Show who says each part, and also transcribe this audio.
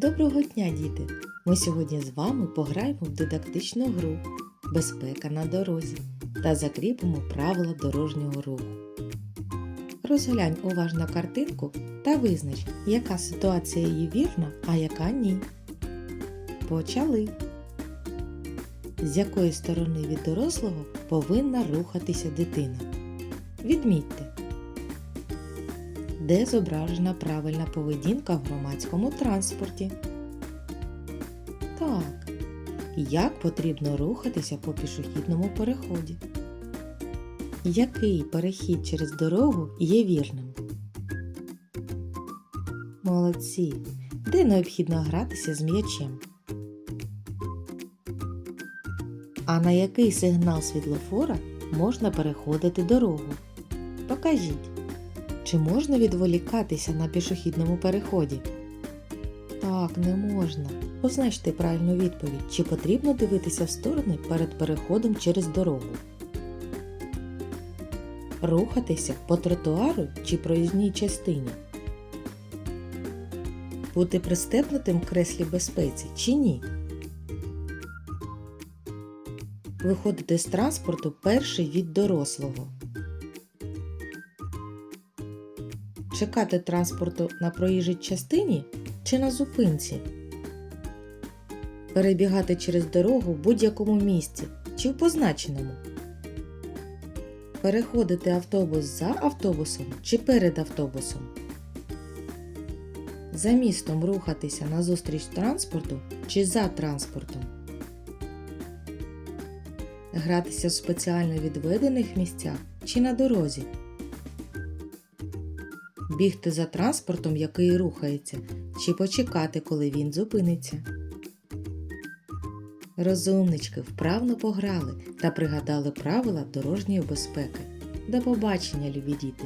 Speaker 1: Доброго дня, діти! Ми сьогодні з вами пограємо в дидактичну гру Безпека на дорозі та закріпимо правила дорожнього руху. Розглянь уважно картинку та визнач, яка ситуація є вірна, а яка ні. Почали. З якої сторони від дорослого повинна рухатися дитина? Відмітьте. Де зображена правильна поведінка в громадському транспорті? Так. Як потрібно рухатися по пішохідному переході? Який перехід через дорогу є вірним? Молодці! Де необхідно гратися з м'ячем? А на який сигнал світлофора можна переходити дорогу? Покажіть. Чи можна відволікатися на пішохідному переході? Так, не можна. Позначте правильну відповідь, чи потрібно дивитися в сторони перед переходом через дорогу. Рухатися по тротуару чи проїзній частині. Бути пристебнутим в креслі безпеці чи ні. Виходити з транспорту перший від дорослого. Чекати транспорту на проїжджій частині чи на зупинці? Перебігати через дорогу в будь-якому місці чи в позначеному? Переходити автобус за автобусом чи перед автобусом? За містом рухатися назустріч транспорту чи за транспортом? Гратися в спеціально відведених місцях чи на дорозі? Бігти за транспортом, який рухається, чи почекати, коли він зупиниться. Розумнички вправно пограли та пригадали правила дорожньої безпеки. До побачення, любі діти!